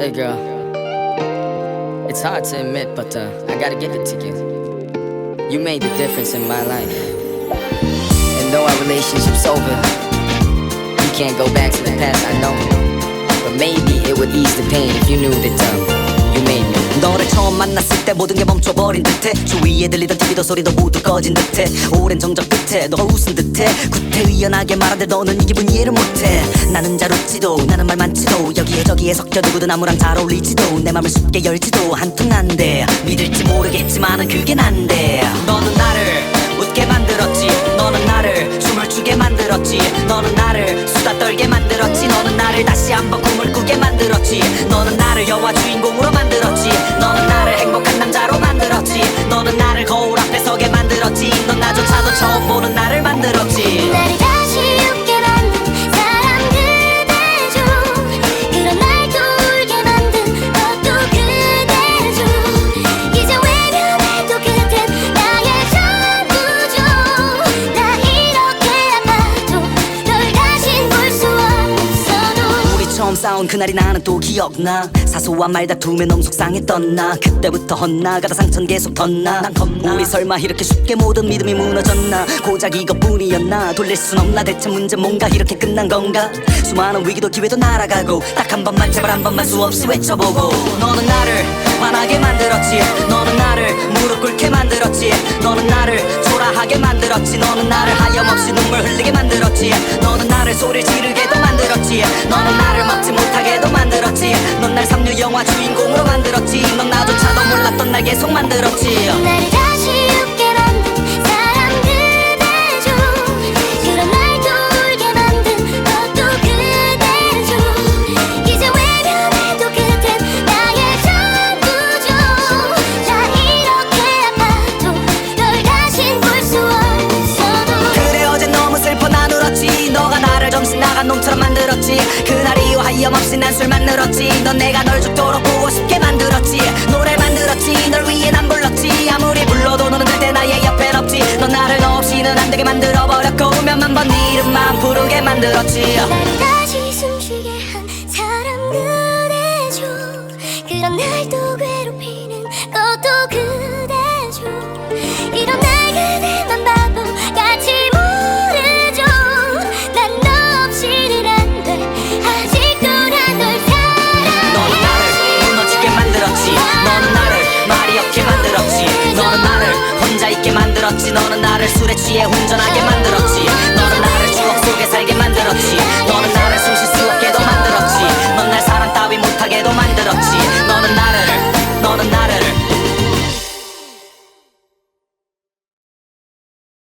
Hey girl, it's hard to admit, but uh, I gotta give it to you. You made the difference in my life. And though our relationship's over, we can't go back to the past, I know. But maybe it would ease the pain if you knew that um, you. 너를 처음 만났을 때 모든 게 멈춰버린 듯해. 주위에 들리던 TV도 소리도 모두 꺼진 듯해. 오랜 정적 끝에 너가 웃은 듯해. 구태의연하게 말하는데 너는 이 기분 이해를 못해. 나는 잘 웃지도 나는 말 많지도. 여기에 저기에 섞여두고도 나무랑 잘 어울리지도. 내 맘을 쉽게 열지도 한통 안돼. 믿을지 모르겠지만은 그게 난데 너는 나를 웃게 만들었지. 너는 나를 춤을 추게 만들었지. 너는 나를 수다 떨게 만들었지. 너는 나를 다시 한번 꿈을 꾸게 만들었지. 너는 나를 여와 주 싸운 그날이 나는 또 기억나. 사소한 말다툼에 너무 속상했던 나. 그때부터 헛나가다 상처는 계속 덧나. 난 겁나. 우리 설마 이렇게 쉽게 모든 믿음이 무너졌나. 고작 이것뿐이었나. 돌릴 순 없나. 대체 문제 뭔가 이렇게 끝난 건가? 수많은 위기도 기회도 날아가고 딱 한 번만 제발 한 번만 수없이 외쳐보고. 너는 나를 화나게 만들었지. 너는 나를 무릎 꿇게 만들었지. 너는 나 영화 주인공으로 만들었지. 넌 나조차도 몰랐던 날 계속 만들었지 하염없이 난 술만 늘었지. 넌 내가 널 죽도록 보고 싶게 만들었지. 노래를 만들었지. 널 위해 난 불렀지. 아무리 불러도 너는 절대 나의 옆엔 없지. 넌 나를 너 없이는 안 되게 만들어버렸고 몇만 번 네 이름만 부르게 만들었지 만들었지 너는 나를 술에 취해 운전하게 만들었지